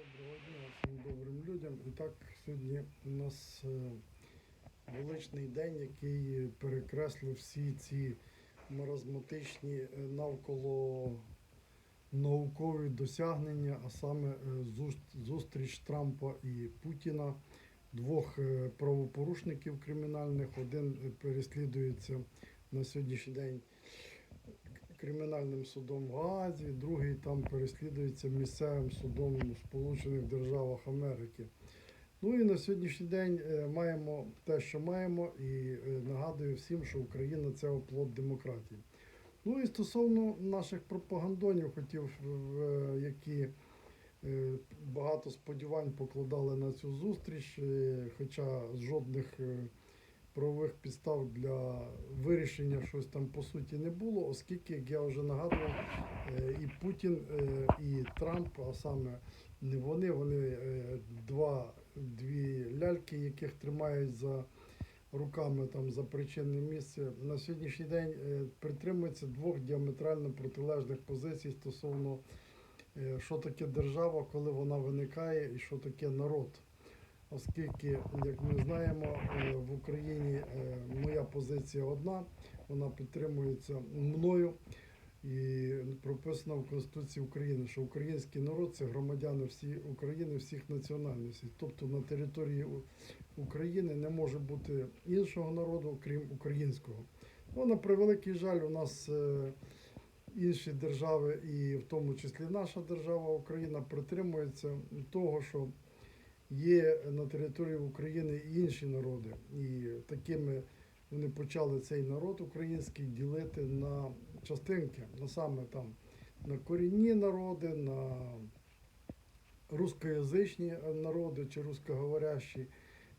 Доброго дня всім добрим людям. І так, сьогодні у нас е, величний день, який перекреслив всі ці маразматичні е, навколо наукові досягнення, а саме е, зустріч Трампа і Путіна, двох правопорушників кримінальних. Один переслідується на сьогоднішній день кримінальним судом в Гаазі, другий там переслідується місцевим судом у Сполучених Державах Америки. Ну і на сьогоднішній день е, маємо те, що маємо, і е, нагадую всім, що Україна це оплот демократії. Ну і стосовно наших пропагандонів, хотів, які е, багато сподівань покладали на цю зустріч, хоча жодних правових підстав для вирішення щось там по суті не було, оскільки, як я вже нагадував, е, і Путін, е, і Трамп, а саме не вони, вони е, два, дві ляльки, яких тримають за руками там за причинне місце, на сьогоднішній день притримуються двох діаметрально протилежних позицій стосовно що таке держава, коли вона виникає, і що таке народ. Оскільки, як ми знаємо, е, в Україні е, моя позиція одна, вона підтримується мною і прописано в Конституції України, що український народ це громадяни всі України, всіх національностей. Тобто на території України не може бути іншого народу, крім українського. Ну, на превеликий жаль, у нас е, інші держави, і в тому числі наша держава Україна, притримується того, що є на території України і інші народи, і такими вони почали цей народ український ділити на частинки, на саме там на корінні народи, на рускоязичні народи чи рускоговорящі,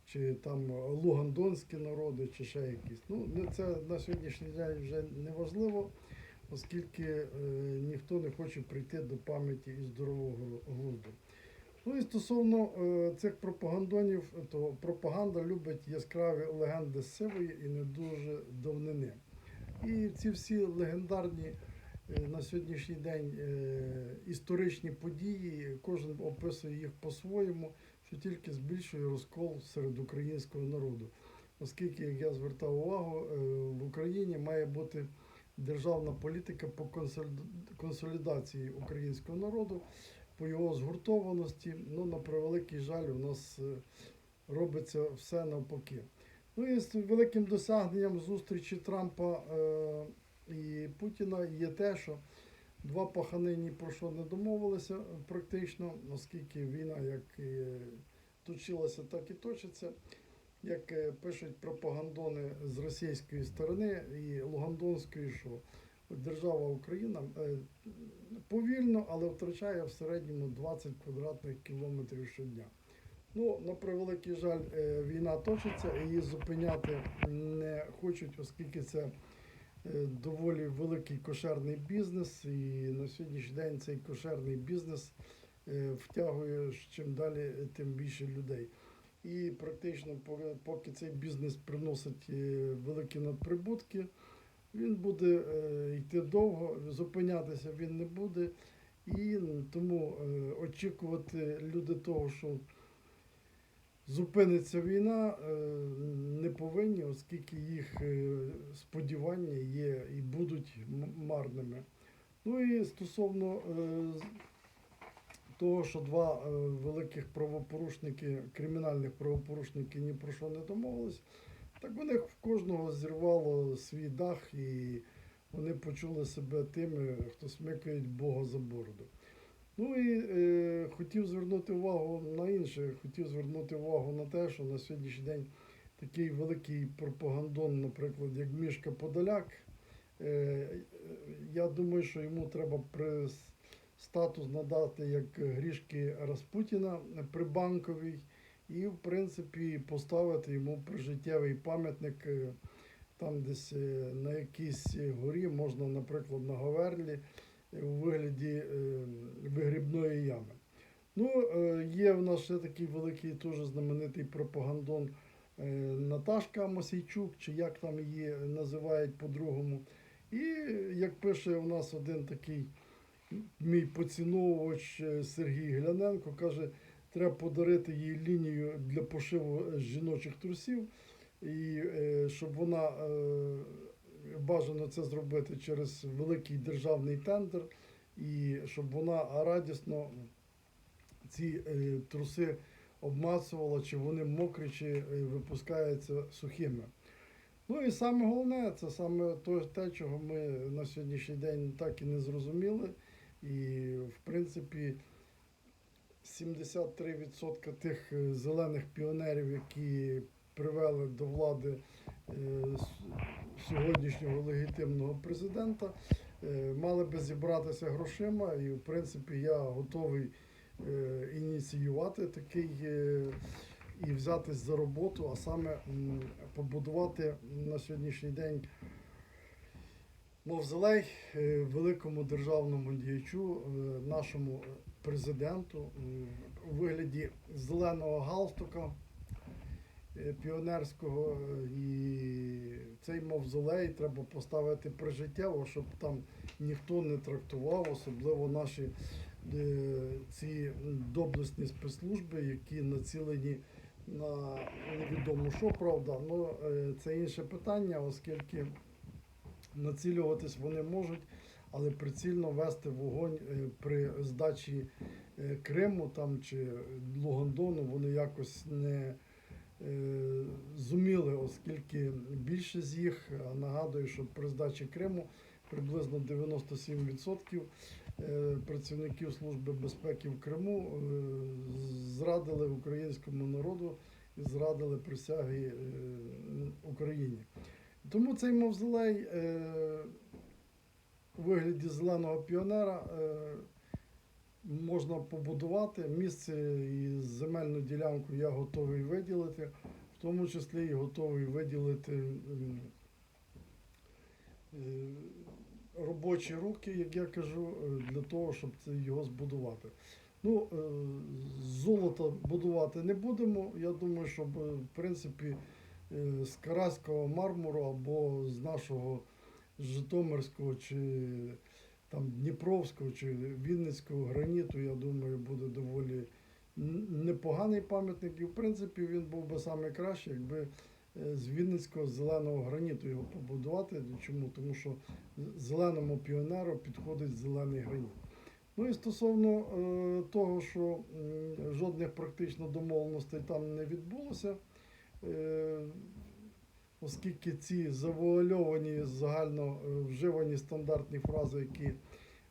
чи там лугандонські народи, чи ще якісь. Ну, це на сьогоднішній день вже не важливо, оскільки е, ніхто не хоче прийти до пам'яті і здорового глузду. Ну і стосовно е, цих пропагандонів, то пропаганда любить яскраві легенди сивої і не дуже давнини. І ці всі легендарні е, на сьогоднішній день е, історичні події, кожен описує їх по-своєму, що тільки збільшує розкол серед українського народу. Оскільки, як я звертав увагу, е, в Україні має бути державна політика по консолідації українського народу по його згуртованості. Ну, на превеликий жаль, у нас е, робиться все навпаки. Ну і з великим досягненням зустрічі Трампа е, і Путіна є те, що два пахани ні про що не домовилися е, практично, оскільки війна як і точилася, так і точиться. Як пишуть пропагандони з російської сторони і Лугандонської, що держава Україна е, повільно, але втрачає в середньому 20 квадратних кілометрів щодня. Ну, на превеликий жаль, е, війна точиться, її зупиняти не хочуть, оскільки це е, доволі великий кошерний бізнес, і на сьогоднішній день цей кошерний бізнес втягує чим далі, тим більше людей. І практично по- поки цей бізнес приносить великі надприбутки, він буде е, йти довго, зупинятися він не буде. І тому е, очікувати люди того, що зупиниться війна, е, не повинні, оскільки їх сподівання є і будуть марними. Ну і стосовно того, що два великих правопорушники, кримінальних правопорушників ні про що не домовились, так них в кожного зірвало свій дах, і вони почули себе тими, хто смикають Бога за бороду. Ну і е, хотів звернути увагу на інше, хотів звернути увагу на те, що на сьогоднішній день такий великий пропагандон, наприклад, як Мішка Подоляк. Е, я думаю, що йому треба при статус надати як грішки Распутіна при банковій, і, в принципі, поставити йому прижиттєвий пам'ятник е, там десь е, на якійсь горі, можна, наприклад, на Говерлі у вигляді е, вигрібної ями. Ну, є в нас ще такий великий, дуже знаменитий пропагандон Наташка Мосійчук, чи як там її називають по-другому. І як пише у нас один такий мій поціновувач Сергій Гляненко каже, треба подарити їй лінію для пошиву е, жіночих трусів, і е, щоб вона е, бажано це зробити через великий державний тендер, і щоб вона радісно ці труси обмацувала, чи вони мокрі, чи випускаються сухими. Ну і саме головне, це саме те, чого ми на сьогоднішній день так і не зрозуміли. І, в принципі, 73% тих е, зелених піонерів, які привели до влади е, сьогоднішнього легітимного президента, е, мали би зібратися грошима. І, в принципі, я готовий ініціювати такий і взятись за роботу, а саме побудувати на сьогоднішній день мавзолей е, великому державному діячу, нашому президенту у вигляді зеленого галстука е, піонерського. е, І цей мавзолей треба поставити прижиттєво, щоб там ніхто не трактував, особливо наші е, ці доблесні спецслужби, які націлені на невідомо що, правда. Ну, це інше питання, оскільки націлюватись вони можуть, але прицільно вести вогонь е, при здачі е, Криму там чи Лугандону вони якось не е, зуміли, оскільки більшість з їх нагадую, що при здачі Криму приблизно 97% е, працівників Служби безпеки в Криму зрадили українському народу і зрадили присяги Україні. Тому цей мавзолей у вигляді зеленого піонера е, можна побудувати. Місце і земельну ділянку я готовий виділити, в тому числі і готовий виділити е, робочі руки, як я кажу, е, для того, щоб це його збудувати. Ну, з золота будувати не будемо. Я думаю, щоб е, в принципі з караського мармуру або з нашого Житомирського чи там Дніпровського чи Вінницького граніту, я думаю, буде доволі непоганий пам'ятник. І в принципі він був би саме краще, якби е, з Вінницького зеленого граніту його побудувати. Чому? Тому що зеленому піонеру підходить зелений граніт. Ну і стосовно е, того, що м, жодних практично домовленостей там не відбулося, е, оскільки ці завуальовані, загально е, вживані стандартні фрази, які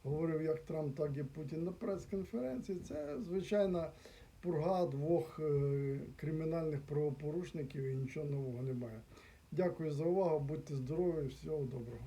говорив як Трамп, так і Путін на прес-конференції, це звичайна пурга двох е, кримінальних правопорушників і нічого нового немає. Дякую за увагу, будьте здорові, всього доброго.